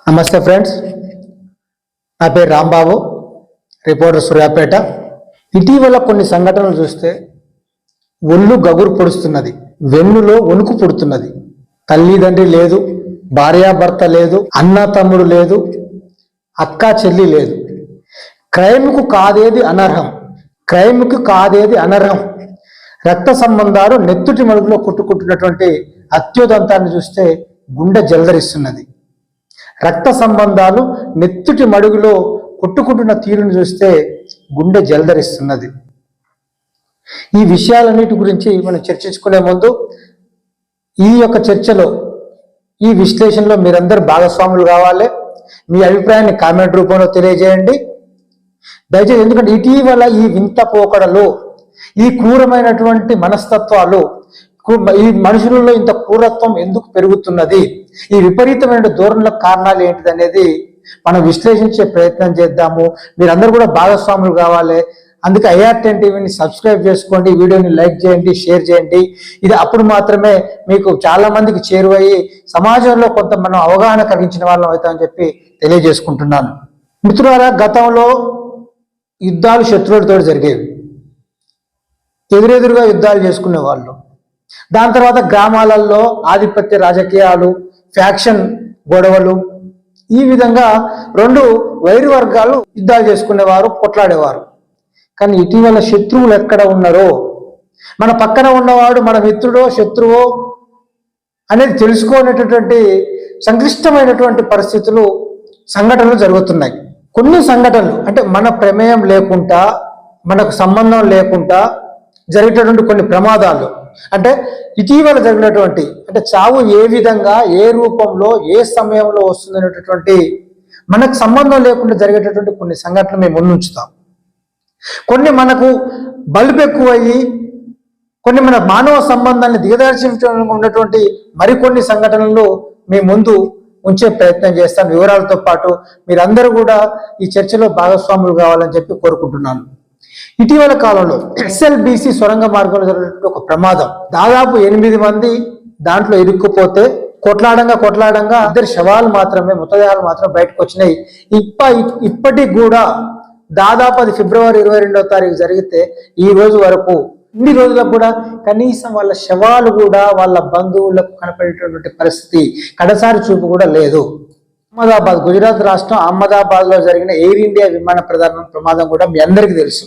నమస్తే ఫ్రెండ్స్. నా పేరు రాంబాబు రిపోర్టర్ సూర్యాపేట. ఇటీవల కొన్ని సంఘటనలు చూస్తే ఒళ్ళు గగురు పొడుస్తున్నది వెన్నులో వణుకు పుడుతున్నది. తల్లిదండ్రి లేదు భార్యాభర్త లేదు అన్న తమ్ముడు లేదు అక్క చెల్లి లేదు. క్రైమ్కు కాదేది అనర్హం? క్రైమ్కు కాదేది అనర్హం? రక్త సంబంధాలు నెత్తుటి మడుగులో కొట్టుకుంటున్నటువంటి అత్యుదంతాన్ని చూస్తే గుండె జలదరిస్తున్నది. రక్త సంబంధాలు నెత్తుటి మడుగులో కొట్టుకుంటున్న తీరును చూస్తే గుండె జలధరిస్తున్నది. ఈ విషయాలన్నిటి గురించి మనం చర్చించుకునే ముందు ఈ యొక్క చర్చలో ఈ విశ్లేషణలో మీరందరూ భాగస్వాములు కావాలి. మీ అభిప్రాయాన్ని కామెంట్ రూపంలో తెలియజేయండి. దయచేసి ఎందుకంటే ఇటీవల ఈ వింత పోకడలు ఈ క్రూరమైనటువంటి మనస్తత్వాలు ఈ మనుషులలో ఇంత క్రూరత్వం ఎందుకు పెరుగుతున్నది? ఈ విపరీతమైన ధోరణులకు కారణాలు ఏంటిది అనేది మనం విశ్లేషించే ప్రయత్నం చేద్దాము. మీరందరూ కూడా భాగస్వాములు కావాలి. అందుకే ఐఆర్ టెన్ టీవీని సబ్స్క్రైబ్ చేసుకోండి వీడియోని లైక్ చేయండి షేర్ చేయండి. ఇది అప్పుడు మాత్రమే మీకు చాలా మందికి చేరువయ్యి సమాజంలో కొంత మనం అవగాహన కలిగించిన వాళ్ళం అవుతామని చెప్పి తెలియజేసుకుంటున్నాను. మిత్రులారా గతంలో యుద్ధాలు శత్రువులతో జరిగేవి. ఎదురెదురుగా యుద్ధాలు చేసుకునే వాళ్ళు దాని తర్వాత గ్రామాలలో ఆధిపత్య రాజకీయాలు ఫ్యాక్షన్ గొడవలు ఈ విధంగా రెండు వైరు వర్గాలు యుద్ధాలు చేసుకునేవారు కొట్లాడేవారు. కానీ ఇటీవల శత్రువులు ఎక్కడ ఉన్నారో మన పక్కన ఉన్నవాడు మన మిత్రుడో శత్రువో అనేది తెలుసుకోనేటటువంటి సంక్లిష్టమైనటువంటి పరిస్థితులు సంఘటనలు జరుగుతున్నాయి. కొన్ని సంఘటనలు అంటే మన ప్రమేయం లేకుండా మనకు సంబంధం లేకుండా జరిగేటటువంటి కొన్ని ప్రమాదాలు. అంటే ఇటీవల జరిగినటువంటి అంటే చావు ఏ విధంగా ఏ రూపంలో ఏ సమయంలో వస్తుంది అనేటటువంటి మనకు సంబంధం లేకుండా జరిగేటటువంటి కొన్ని సంఘటనలు మేము ముందుంచుతాం కొన్ని మనకు బలుపు ఎక్కువయ్యి కొన్ని మన మానవ సంబంధాన్ని దిగదార్చి ఉన్నటువంటి మరికొన్ని సంఘటనలు మీ ముందు ఉంచే ప్రయత్నం చేస్తాను వివరాలతో పాటు మీరందరూ కూడా ఈ చర్చలో భాగస్వాములు కావాలని చెప్పి కోరుకుంటున్నాను. ఇటీవల కాలంలో ఎస్ఎల్బిసి సొరంగ మార్గంలో జరిగినటువంటి ఒక ప్రమాదం. దాదాపు ఎనిమిది మంది దాంట్లో ఇరుక్కుపోతే కొట్లాడంగా కొట్లాడంగా ఇద్దరు శవాలు మాత్రమే మృతదేహాలు మాత్రం బయటకు వచ్చినాయి. ఇప్ప ఇప్పటికి కూడా దాదాపు అది ఫిబ్రవరి ఇరవై రెండవ తారీఖు జరిగితే ఈ రోజు వరకు ఇన్ని రోజులకు కూడా కనీసం వాళ్ళ శవాలు కూడా వాళ్ళ బంధువులకు కనపడేటటువంటి పరిస్థితి కడసారి చూపు కూడా లేదు. అహ్మదాబాద్ గుజరాత్ రాష్ట్రం అహ్మదాబాద్లో జరిగిన ఎయిర్ ఇండియా విమాన ప్రధాన ప్రమాదం కూడా మీ అందరికీ తెలుసు.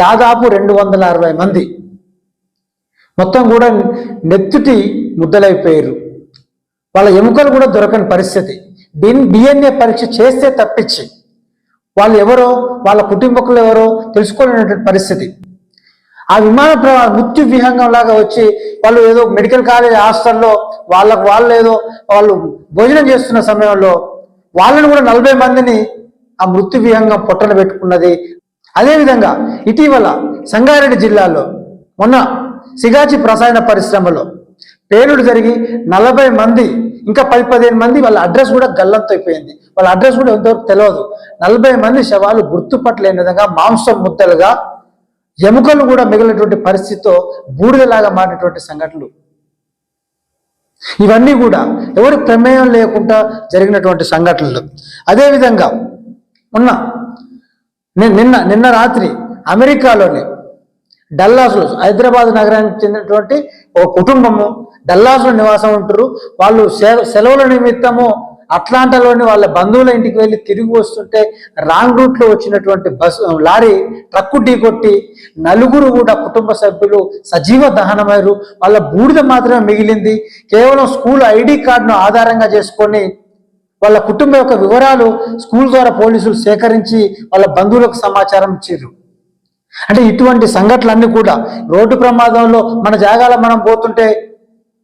దాదాపు రెండు వందల అరవై మంది. మొత్తం కూడా నెత్తుటి ముద్దలైపోయారు. వాళ్ళ ఎముకలు కూడా దొరకని పరిస్థితి. డిన్ డిఎన్ఏ పరీక్ష చేస్తే తప్పించి. వాళ్ళు ఎవరో వాళ్ళ కుటుంబకులు ఎవరో తెలుసుకోలేనటువంటి పరిస్థితి. ఆ విమాన ప్రమాద మృత్యు విహంగం లాగా వచ్చి వాళ్ళు ఏదో మెడికల్ కాలేజ్ హాస్టల్లో వాళ్ళకు వాళ్ళు ఏదో వాళ్ళు భోజనం చేస్తున్న సమయంలో వాళ్ళని కూడా నలభై మందిని ఆ మృత్యు విహంగం పొట్టన పెట్టుకున్నది అదేవిధంగా ఇటీవల సంగారెడ్డి జిల్లాలో మొన్న సిగాచి రసాయన పరిశ్రమలో పేలుడు జరిగి నలభై మంది ఇంకా పది పదిహేను మంది వాళ్ళ అడ్రస్ కూడా గల్లంతో అయిపోయింది. వాళ్ళ అడ్రస్ కూడా ఎంతవరకు తెలియదు నలభై మంది శవాలు గుర్తుపట్టలేని విధంగా మాంసం ముద్దలుగా ఎముకలు కూడా మిగిలినటువంటి పరిస్థితితో బూడిదలాగా మారినటువంటి సంఘటనలు. ఇవన్నీ కూడా ఎవరి ప్రమేయం లేకుండా జరిగినటువంటి సంఘటనలు. అదేవిధంగా ఉన్న నిన్న నిన్న రాత్రి అమెరికాలోని డల్లాస్లో హైదరాబాద్ నగరానికి చెందినటువంటి ఒక కుటుంబము డల్లాస్లో నివాసం ఉంటారు వాళ్ళు సె- సెలవుల నిమిత్తము అట్లాంటాలోని వాళ్ళ బంధువుల ఇంటికి వెళ్ళి తిరిగి వస్తుంటే రాంగ్ రూట్లో వచ్చినటువంటి బస్సు లారీ ట్రక్కు ఢీకొట్టి నలుగురు కూడా కుటుంబ సభ్యులు సజీవ దహనమయ్యారు. వాళ్ళ బూడిద మాత్రమే మిగిలింది. కేవలం స్కూల్ ఐడి కార్డును ఆధారంగా చేసుకొని వాళ్ళ కుటుంబం యొక్క వివరాలు స్కూల్ ద్వారా పోలీసులు సేకరించి వాళ్ళ బంధువులకు సమాచారం ఇచ్చారు. అంటే ఇటువంటి సంఘటనలన్నీ కూడా రోడ్డు ప్రమాదంలో మన జాగాలో మనం పోతుంటే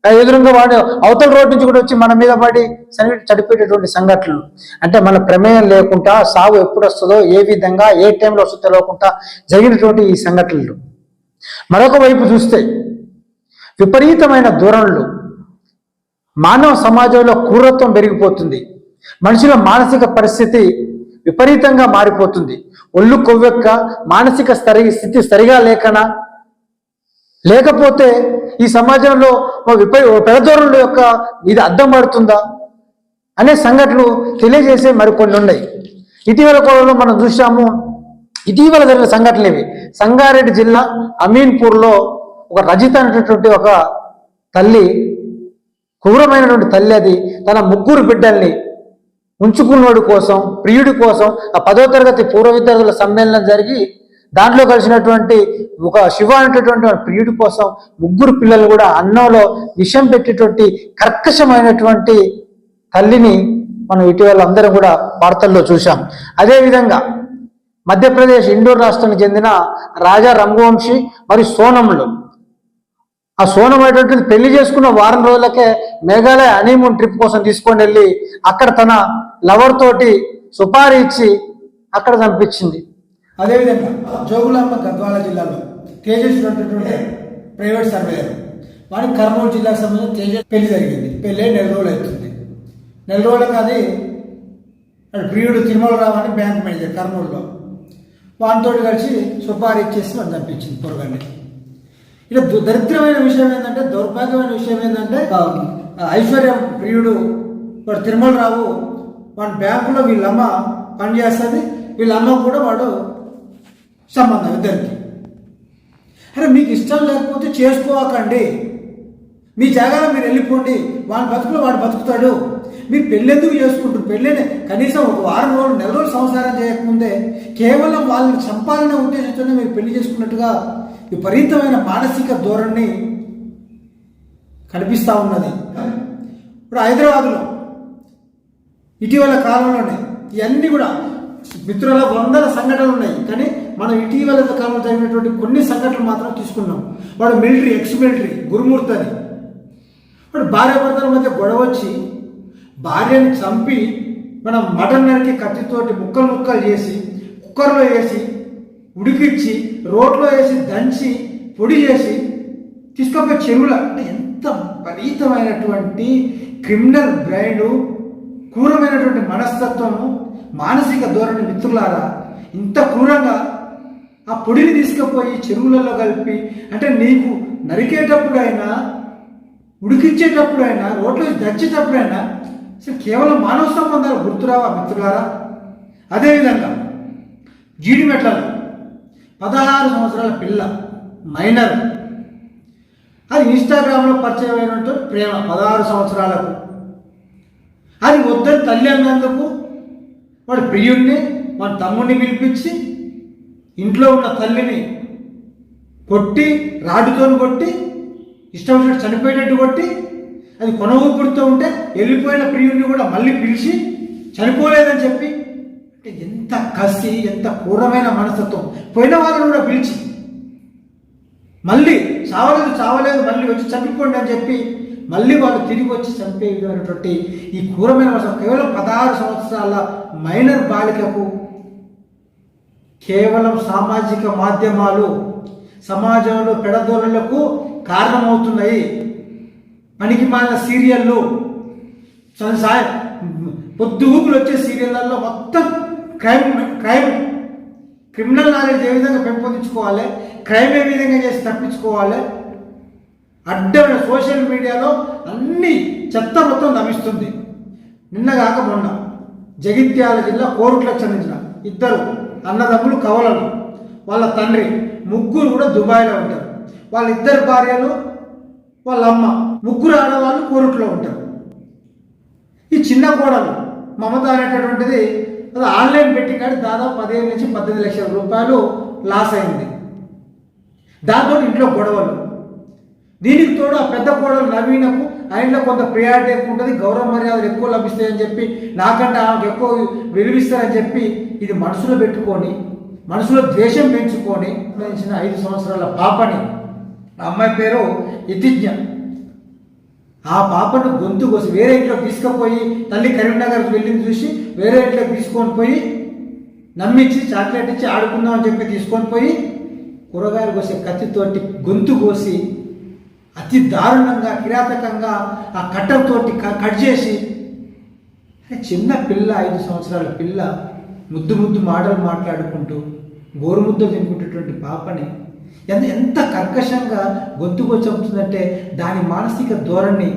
ఎదురుగా వాడు అవతల రోడ్డు నుంచి కూడా వచ్చి మన మీద పడి చని- చనిపోయేటటువంటి సంఘటనలు. అంటే మన ప్రమేయం లేకుండా సాగు ఎప్పుడు వస్తుందో ఏ విధంగా ఏ టైంలో వస్తుందో తెలియకుండా జరిగినటువంటి ఈ సంఘటనలు. మరొక వైపు చూస్తే విపరీతమైన దూరంలో మానవ సమాజంలో క్రూరత్వం పెరిగిపోతుంది. మనుషుల మానసిక పరిస్థితి విపరీతంగా మారిపోతుంది. ఒళ్ళు కొవ్వెక్క మానసిక స్థరి స్థితి సరిగా లేకనా లేకపోతే ఈ సమాజంలో ఓ విపరీ యొక్క ఇది అద్దం పడుతుందా? అనే సంఘటనలు తెలియజేసే మరికొన్ని ఉన్నాయి. ఇటీవల కాలంలో మనం చూసాము ఇటీవల జరిగిన సంఘటనలు ఇవి సంగారెడ్డి జిల్లా అమీన్పూర్లో ఒక రజిత అనేటటువంటి ఒక తల్లి క్రూరమైనటువంటి తల్లి అది. తన ముగ్గురు బిడ్డల్ని ఉంచుకున్నోడు కోసం ప్రియుడి కోసం ఆ పదో తరగతి పూర్వ విద్యార్థుల సమ్మేళనం జరిగి దాంట్లో కలిసినటువంటి ఒక శివ అనేటటువంటి ప్రియుడి కోసం ముగ్గురు పిల్లలు కూడా అన్నంలో విషం పెట్టేటువంటి కర్కశమైనటువంటి తల్లిని మనం ఇటీవల అందరం కూడా వార్తల్లో చూసాం అదేవిధంగా మధ్యప్రదేశ్ ఇండోర్ రాష్ట్రానికి చెందిన రాజా రంగవంశీ మరియు సోనములు. ఆ సోనం అనేటువంటిది పెళ్ళి చేసుకున్న వారం రోజులకే మేఘాలయ హనీమూన్ ట్రిప్ కోసం తీసుకొని వెళ్ళి అక్కడ తన లవర్ తోటి సుపారీ ఇచ్చి అక్కడ చంపించింది. అదేవిధంగా జోగులాంబ గద్వాల జిల్లాలో తేజస్ ఉన్నటువంటి ప్రైవేట్ సర్వేయర్. వాడికి కర్నూలు జిల్లాకు సంబంధించిన తేజస్ పెళ్ళి జరిగింది. పెళ్ళి నెల రోజులు అవుతుంది. నెల రోజులకు అది వాడి ప్రియుడు తిరుమలరావు అని బ్యాంక్ మేనేజర్ కర్నూలులో. వానితో కలిసి సుపారీ ఇచ్చేసి వాడిని చంపించింది పొరగండి ఇక దు- దరిద్రమైన విషయం ఏంటంటే దౌర్భాగ్యమైన విషయం ఏంటంటే ఐశ్వర్యం ప్రియుడు వాడు తిరుమలరావు వాడి బ్యాంకులో వీళ్ళమ్మ పనిచేస్తుంది వీళ్ళమ్మ కూడా వాడు సంబంధం ఇద్దరికి. అరే మీకు ఇష్టం లేకపోతే చేసుకోవకండి మీ జాగాలో మీరు వెళ్ళిపోండి. వాడి బతుకులో వాడు బతుకుతాడు. మీరు పెళ్ళెందుకు చేసుకుంటారు పెళ్ళిని కనీసం ఒక వారం రోజులు నెల రోజులు సంసారం చేయకముందే కేవలం వాళ్ళని చంపాలనే ఉద్దేశంతోనే మీరు పెళ్ళి చేసుకున్నట్టుగా విపరీతమైన మానసిక ధోరణి కనిపిస్తూ ఉన్నది. ఇప్పుడు హైదరాబాద్లో ఇటీవల కాలంలోనే ఇవన్నీ కూడా మిత్రుల వందల సంఘటనలు ఉన్నాయి. కానీ మనం ఇటీవల కాలంలో జరిగినటువంటి కొన్ని సంఘటనలు మాత్రం తీసుకున్నాం. వాడు మిలిటరీ ఎక్స్ మిలిటరీ గురుమూర్తి అని. వాడు భార్య భర్తల మధ్య గొడవ వచ్చి భార్యని చంపి మనం మటన్ నరికి కత్తితోటి ముక్కలు ముక్కలు చేసి కుక్కర్లో వేసి ఉడికిచ్చి రోట్లో వేసి దంచి పొడి చేసి తీసుకపోయి చెరువుల అంటే విపరీతమైనటువంటి క్రిమినల్ బ్రైండ్ క్రూరమైనటువంటి మనస్తత్వము మానసిక ధోరణి మిత్రులారా ఇంత క్రూరంగా ఆ పొడిని తీసుకుపోయి చెరువులలో కలిపి అంటే నీకు నరికేటప్పుడైనా ఉడికించేటప్పుడైనా రోడ్లో దచ్చేటప్పుడైనా అసలు కేవలం మానవ సంబంధాలు గుర్తురావా మిత్రులారా? అదేవిధంగా జీడిమెట్లలో పదహారు సంవత్సరాల పిల్ల మైనర్. అది ఇన్స్టాగ్రామ్లో పరిచయం అయినటువంటి ప్రేమ పదహారు సంవత్సరాలకు. అది వద్దని తల్లి అన్నందుకు వాడి ప్రియుణ్ణి వాడి తమ్ముడిని పిలిపించి ఇంట్లో ఉన్న తల్లిని కొట్టి రాడుతో కొట్టి ఇష్టం వచ్చినట్టు చనిపోయేటట్టు కొట్టి అది కొన ఉంటే వెళ్ళిపోయిన ప్రియుడిని కూడా మళ్ళీ పిలిచి చనిపోలేదని చెప్పి అంటే ఎంత కసి ఎంత క్రూరమైన మనస్తత్వం. పోయిన వాళ్ళని కూడా పిలిచి మళ్ళీ చావలేదు చావలేదు మళ్ళీ వచ్చి చనిపోండి అని చెప్పి మళ్ళీ వాళ్ళు తిరిగి వచ్చి చంపే విధమైనటువంటి ఈ క్రూరమైన వర్షం. కేవలం పదహారు సంవత్సరాల మైనర్ బాలికకు కేవలం సామాజిక మాధ్యమాలు సమాజంలో పెడదోళ్ళకు కారణమవుతున్నాయి. పనికి మాలిన సీరియళ్ళు పొద్దు ఊపులు వచ్చే సీరియళ్ళల్లో మొత్తం క్రైమ్ క్రైమ్ క్రిమినల్ నాలెడ్జ్ ఏ విధంగా పెంపొందించుకోవాలి? క్రైమ్ ఏ విధంగా చేసి తప్పించుకోవాలి? అడ్డమైన సోషల్ మీడియాలో అన్ని చెత్త మొత్తం నమిస్తుంది. నిన్నగాక మొన్న జగిత్యాల జిల్లా కోరుట్లకు చెందించిన ఇద్దరు అన్నదమ్ములు కవలలు. వాళ్ళ తండ్రి ముగ్గురు కూడా దుబాయ్లో ఉంటారు. వాళ్ళ ఇద్దరు భార్యలు వాళ్ళ అమ్మ ముగ్గురు ఆడవాళ్ళు కోరుట్లో ఉంటారు. ఈ చిన్న కోడలు మమత అనేటటువంటిది అది ఆన్లైన్ బెట్టింగ్ కానీ దాదాపు పదిహేను నుంచి పద్దెనిమిది లక్షల రూపాయలు లాస్ అయింది. దాంతో ఇంట్లో గొడవలు. దీనికి తోడు ఆ పెద్ద కోడలు నవీనకు ఆయనలో కొంత ప్రియారిటీ ఎక్కువ ఉంటుంది గౌరవ మర్యాదలు ఎక్కువ లభిస్తాయని చెప్పి నాకంటే ఆమెకు ఎక్కువ విలువిస్తారని చెప్పి ఇది మనసులో పెట్టుకొని మనసులో ద్వేషం పెంచుకొని పెంచిన ఐదు సంవత్సరాల పాపని. ఆ అమ్మాయి పేరు ఇతిజ్ఞ ఆ పాపను గొంతు కోసి వేరే ఇంట్లో తీసుకుపోయి తల్లి కరీంనగర్ వెళ్ళింది చూసి వేరే ఇంట్లో తీసుకొని పోయి నమ్మించి చాక్లెట్ ఇచ్చి ఆడుకుందాం అని చెప్పి తీసుకొని పోయి కూరగాయలు కోసే కత్తితోటి గొంతు కోసి అతి దారుణంగా కిరాతకంగా ఆ కట్టతోటి క- కట్ చేసి చిన్న పిల్ల ఐదు సంవత్సరాల పిల్ల ముద్దు ముద్దు మాటలు మాట్లాడుకుంటూ గోరుముద్ద తినుకుంటున్నటువంటి పాపని ఎంత ఎంత కర్కశంగా గొంతుకు చంపుతుందంటే దాని మానసిక ధోరణి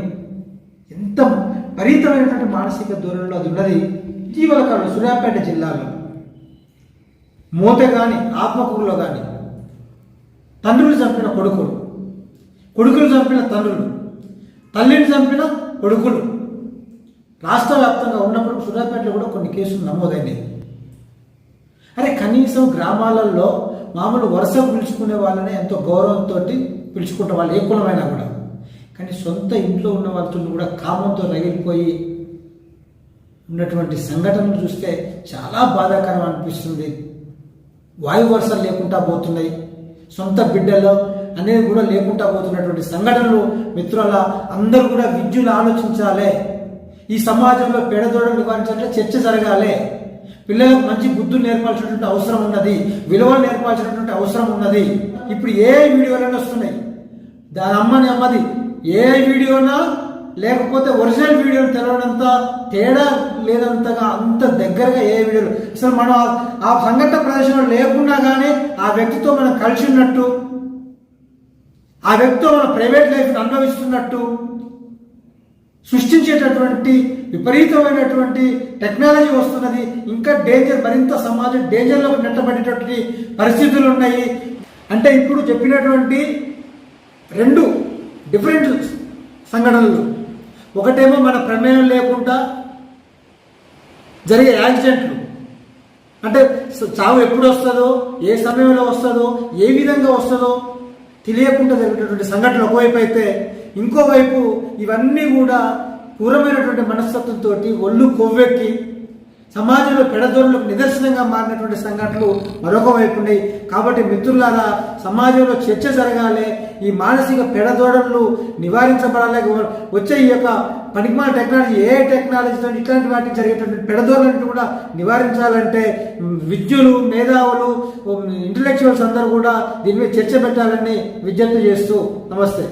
ఎంత విపరీతమైనటువంటి మానసిక ధోరణిలో అది ఉన్నది. ఇటీవల కాలంలో సూర్యాపేట జిల్లాలో మూత కానీ ఆత్మకూరులో కానీ తండ్రులు చంపిన కొడుకులు. కొడుకులు చంపిన తండ్రులు. తల్లిని చంపిన కొడుకులు. రాష్ట్ర వ్యాప్తంగా ఉన్నప్పుడు సూర్యాపేటలో కూడా కొన్ని కేసులు నమోదైనాయి. అరే కనీసం గ్రామాలలో మామూలు వరుస పిలుచుకునే వాళ్ళని ఎంతో గౌరవంతో పిలుచుకుంటే వాళ్ళు ఏ కులమైనా కూడా. కానీ సొంత ఇంట్లో ఉన్న వాళ్ళతో కూడా కామంతో రగిలిపోయి ఉన్నటువంటి సంఘటనలు చూస్తే చాలా బాధాకరం అనిపిస్తుంది. వాయు వరుసలు లేకుండా పోతున్నాయి. సొంత బిడ్డలు అనేది కూడా లేకుండా పోతున్నటువంటి సంఘటనలు మిత్రుల అందరూ కూడా విద్యులు ఆలోచించాలి. ఈ సమాజంలో పేడదోడలు నివారించాలంటే చర్చ జరగాలి. పిల్లలకు మంచి బుద్ధులు నేర్పాల్సినటువంటి అవసరం ఉన్నది విలువలు నేర్పాల్సినటువంటి అవసరం ఉన్నది. ఇప్పుడు ఏ వీడియోలైనా వస్తున్నాయి. దాని అమ్మని అమ్మది ఏ వీడియోనా లేకపోతే ఒరిజినల్ వీడియోలు తెలవడంత తేడా లేదంతగా అంత దగ్గరగా ఏ వీడియోలు? అసలు మనం ఆ- సంఘటన ప్రదేశంలో లేకున్నా కానీ ఆ వ్యక్తితో మనం కలిసి ఉన్నట్టు ఆ వ్యక్తితో మన ప్రైవేట్ లైఫ్ అనుభవిస్తున్నట్టు సృష్టించేటటువంటి విపరీతమైనటువంటి టెక్నాలజీ వస్తున్నది ఇంకా డేంజర్ మరింత సమాజం డేంజర్లో నెట్టబడేటటువంటి పరిస్థితులు ఉన్నాయి. అంటే ఇప్పుడు చెప్పినటువంటి రెండు డిఫరెంట్ సంఘటనలు. ఒకటేమో మన ప్రమేయం లేకుండా జరిగే యాక్సిడెంట్లు. అంటే చావు ఎప్పుడు వస్తుందో ఏ సమయంలో వస్తుందో ఏ విధంగా వస్తుందో తెలియకుండా జరిగేటటువంటి సంఘటనలు ఒకవైపు అయితే ఇంకోవైపు ఇవన్నీ కూడా క్రూరమైనటువంటి మనస్తత్వంతో ఒళ్ళు కొవ్వెక్కి సమాజంలో పెడదోరులకు నిదర్శనంగా మారినటువంటి సంఘటనలు మరొక వైపు ఉన్నాయి. కాబట్టి మిత్రులారా సమాజంలో చర్చ జరగాలి. ఈ మానసిక పెడదోడలు నివారించబడాలి. వచ్చే ఈ యొక్క పనికిమాల టెక్నాలజీ ఏ టెక్నాలజీతో ఇట్లాంటి వాటికి జరిగేటువంటి పెడదోడలను కూడా నివారించాలంటే విద్యులు మేధావులు ఇంటలెక్చువల్స్ అందరూ కూడా దీని మీద చర్చ పెట్టాలని విజ్ఞప్తి చేస్తూ నమస్తే.